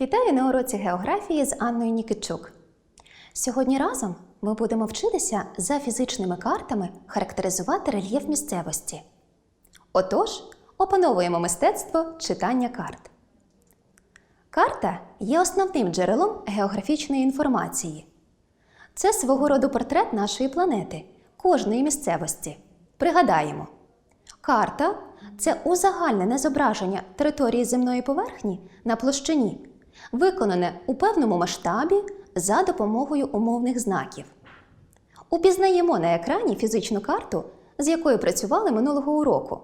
Вітаю на уроці географії з Анною Нікітчук. Сьогодні разом ми будемо вчитися за фізичними картами характеризувати рельєф місцевості. Отож, опановуємо мистецтво читання карт. Карта є основним джерелом географічної інформації. Це свого роду портрет нашої планети, кожної місцевості. Пригадаємо, карта це узагальнене зображення території земної поверхні на площині, виконане у певному масштабі за допомогою умовних знаків. Упізнаємо на екрані фізичну карту, з якою працювали минулого уроку.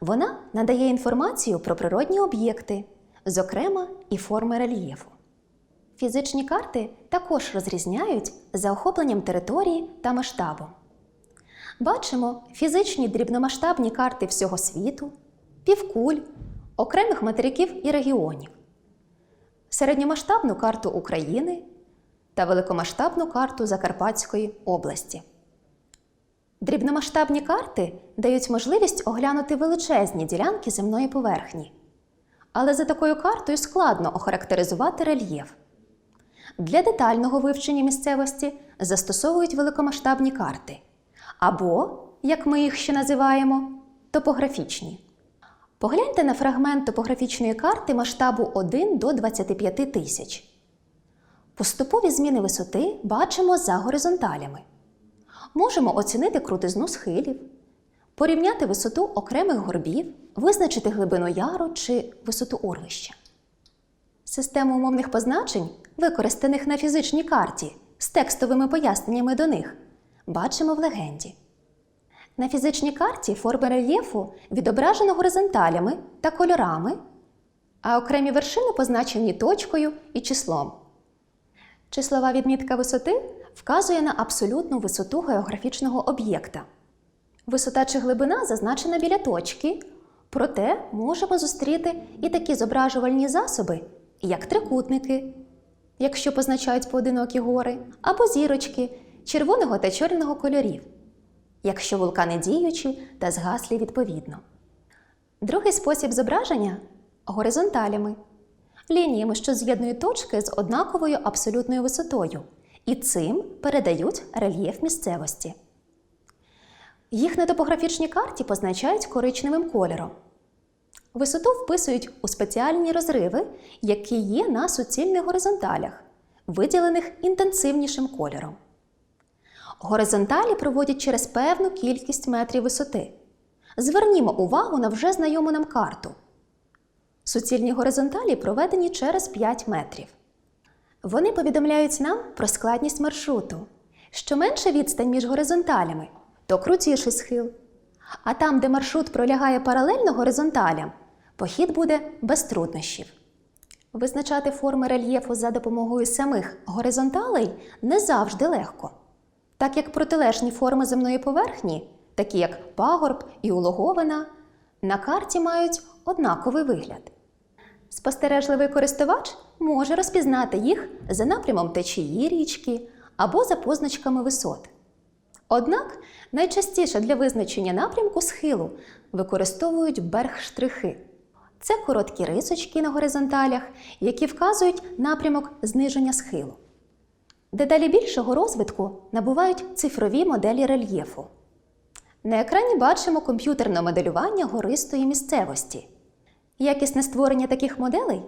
Вона надає інформацію про природні об'єкти, зокрема і форми рельєфу. Фізичні карти також розрізняють за охопленням території та масштабом. Бачимо фізичні дрібномасштабні карти всього світу, півкуль, окремих материків і регіонів, середньомасштабну карту України та великомасштабну карту Закарпатської області. Дрібномасштабні карти дають можливість оглянути величезні ділянки земної поверхні. Але за такою картою складно охарактеризувати рельєф. Для детального вивчення місцевості застосовують великомасштабні карти або, як ми їх ще називаємо, топографічні. Погляньте на фрагмент топографічної карти масштабу 1 до 25 тисяч. Поступові зміни висоти бачимо за горизонталями. Можемо оцінити крутизну схилів, порівняти висоту окремих горбів, визначити глибину яру чи висоту урвища. Систему умовних позначень, використаних на фізичній карті з текстовими поясненнями до них, бачимо в легенді. На фізичній карті форми рельєфу відображено горизонталями та кольорами, а окремі вершини позначені точкою і числом. Числова відмітка висоти вказує на абсолютну висоту географічного об'єкта. Висота чи глибина зазначена біля точки, проте можемо зустріти і такі зображувальні засоби, як трикутники, якщо позначають поодинокі гори, або зірочки червоного та чорного кольорів, якщо вулкани діючі та згаслі відповідно. Другий спосіб зображення горизонталями лініями, що з'єднують точки з однаковою абсолютною висотою, і цим передають рельєф місцевості. Їх на топографічній карті позначають коричневим кольором. Висоту вписують у спеціальні розриви, які є на суцільних горизонталях, виділених інтенсивнішим кольором. Горизонталі проводять через певну кількість метрів висоти. Звернімо увагу на вже знайому нам карту. Суцільні горизонталі проведені через 5 метрів. Вони повідомляють нам про складність маршруту. Що менша відстань між горизонталями, то крутіший схил. А там, де маршрут пролягає паралельно горизонталям, похід буде без труднощів. Визначати форми рельєфу за допомогою самих горизонталей не завжди легко, так як протилежні форми земної поверхні, такі як пагорб і улоговина, на карті мають однаковий вигляд. Спостережливий користувач може розпізнати їх за напрямом течії річки або за позначками висот. Однак найчастіше для визначення напрямку схилу використовують берг-штрихи. Це короткі рисочки на горизонталях, які вказують напрямок зниження схилу. Дедалі більшого розвитку набувають цифрові моделі рельєфу. На екрані бачимо комп'ютерне моделювання гористої місцевості. Якісне створення таких моделей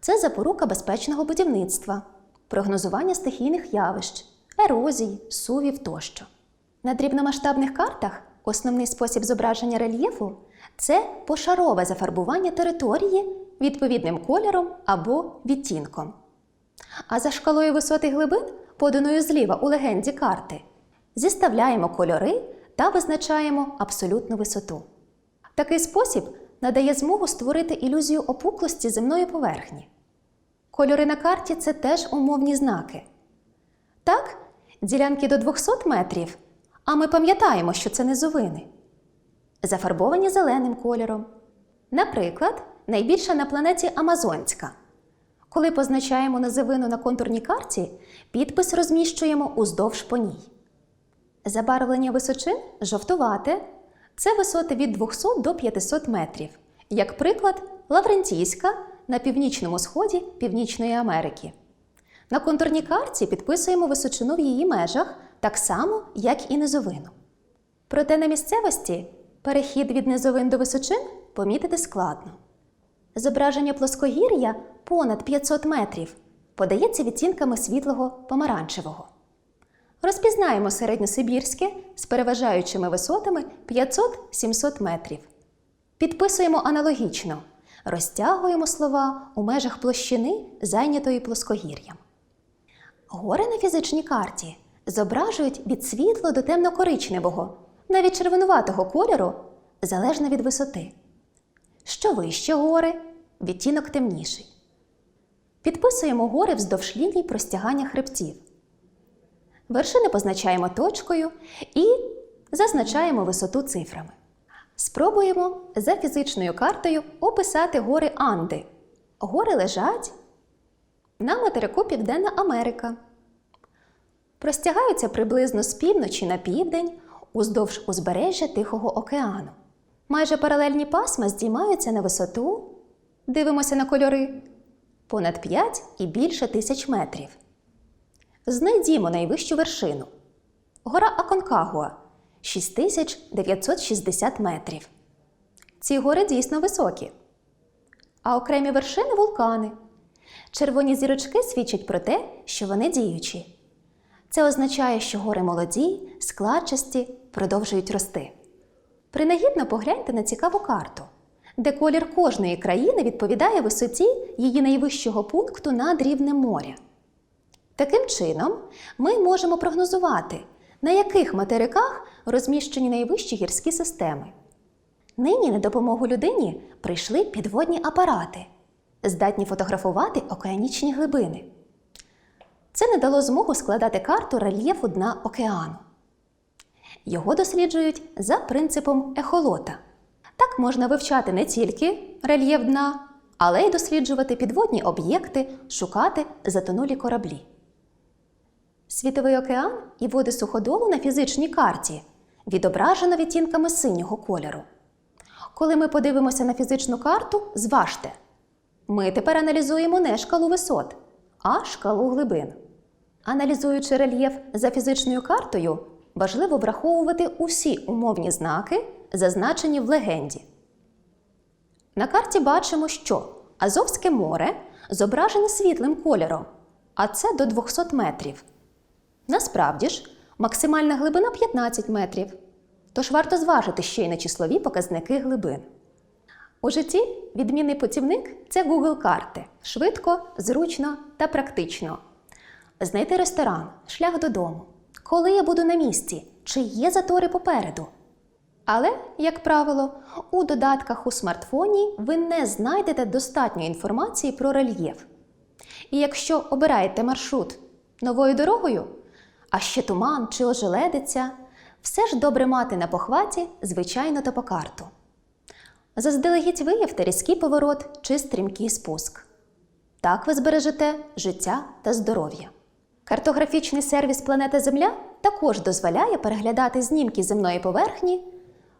це запорука безпечного будівництва, прогнозування стихійних явищ, ерозій, сувів тощо. На дрібномасштабних картах основний спосіб зображення рельєфу це пошарове зафарбування території відповідним кольором або відтінком. А за шкалою висот і глибин, поданою зліва у легенді карти, зіставляємо кольори та визначаємо абсолютну висоту. Такий спосіб надає змогу створити ілюзію опуклості земної поверхні. Кольори на карті це теж умовні знаки. Так, ділянки до 200 метрів, а ми пам'ятаємо, що це низовини, зафарбовані зеленим кольором. Наприклад, найбільша на планеті Амазонська. Коли позначаємо низовину на контурній карті, підпис розміщуємо уздовж по ній. Забарвлення височин жовтувате це висоти від 200 до 500 метрів. Як приклад, Лаврентійська на північному сході Північної Америки. На контурній карті підписуємо височину в її межах так само, як і низовину. Проте на місцевості перехід від низовин до височин помітити складно. Зображення плоскогір'я понад 500 метрів подається відтінками світлого помаранчевого. Розпізнаємо середньосибірське з переважаючими висотами 500-700 метрів. Підписуємо аналогічно, розтягуємо слова у межах площини, зайнятої плоскогір'ям. Гори на фізичній карті зображують від світло до темно-коричневого, навіть червонуватого кольору, залежно від висоти. Що вище гори, відтінок темніший. Підписуємо гори вздовж ліній простягання хребтів. Вершини позначаємо точкою і зазначаємо висоту цифрами. Спробуємо за фізичною картою описати гори Анди. Гори лежать на материку Південна Америка. Простягаються приблизно з півночі на південь уздовж узбережжя Тихого океану. Майже паралельні пасма здіймаються на висоту, дивимося на кольори, понад 5 і більше тисяч метрів. Знайдімо найвищу вершину. Гора Аконкагуа 6960 метрів. Ці гори дійсно високі. А окремі вершини вулкани. Червоні зірочки свідчать про те, що вони діючі. Це означає, що гори молоді, складчасті продовжують рости. Принагідно погляньте на цікаву карту, де колір кожної країни відповідає висоті її найвищого пункту над рівнем моря. Таким чином, ми можемо прогнозувати, на яких материках розміщені найвищі гірські системи. Нині на допомогу людині прийшли підводні апарати, здатні фотографувати океанічні глибини. Це не дало змогу складати карту рельєфу дна океану. Його досліджують за принципом ехолота. Так можна вивчати не тільки рельєф дна, але й досліджувати підводні об'єкти, шукати затонулі кораблі. Світовий океан і води суходолу на фізичній карті відображено відтінками синього кольору. Коли ми подивимося на фізичну карту, зважте. Ми тепер аналізуємо не шкалу висот, а шкалу глибин. Аналізуючи рельєф за фізичною картою, важливо враховувати усі умовні знаки, зазначені в легенді. На карті бачимо, що Азовське море зображене світлим кольором, а це до 200 метрів. Насправді ж, максимальна глибина 15 метрів. Тож варто зважити ще й на числові показники глибин. У житті відмінний путівник це Google карти швидко, зручно та практично. Знайти ресторан, шлях додому, коли я буду на місці, чи є затори попереду. Але, як правило, у додатках у смартфоні ви не знайдете достатньо інформації про рельєф. І якщо обираєте маршрут новою дорогою, а ще туман чи ожеледиця, все ж добре мати на похваті звичайну топокарту. Заздалегідь виявте різкий поворот чи стрімкий спуск. Так ви збережете життя та здоров'я. Картографічний сервіс Планета Земля також дозволяє переглядати знімки земної поверхні,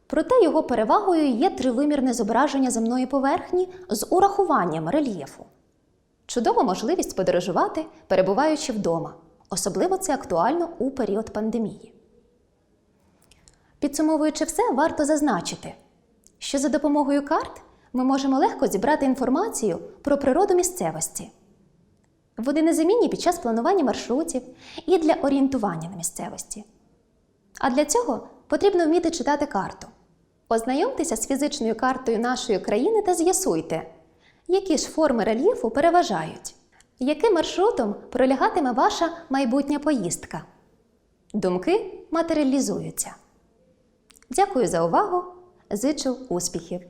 проте його перевагою є тривимірне зображення земної поверхні з урахуванням рельєфу. Чудова можливість подорожувати, перебуваючи вдома. Особливо це актуально у період пандемії. Підсумовуючи все, варто зазначити, що за допомогою карт ми можемо легко зібрати інформацію про природу місцевості. Вони незамінні під час планування маршрутів і для орієнтування на місцевості. А для цього потрібно вміти читати карту. Ознайомтеся з фізичною картою нашої країни та з'ясуйте, які ж форми рельєфу переважають, яким маршрутом пролягатиме ваша майбутня поїздка. Думки матеріалізуються. Дякую за увагу! Зичу успіхів!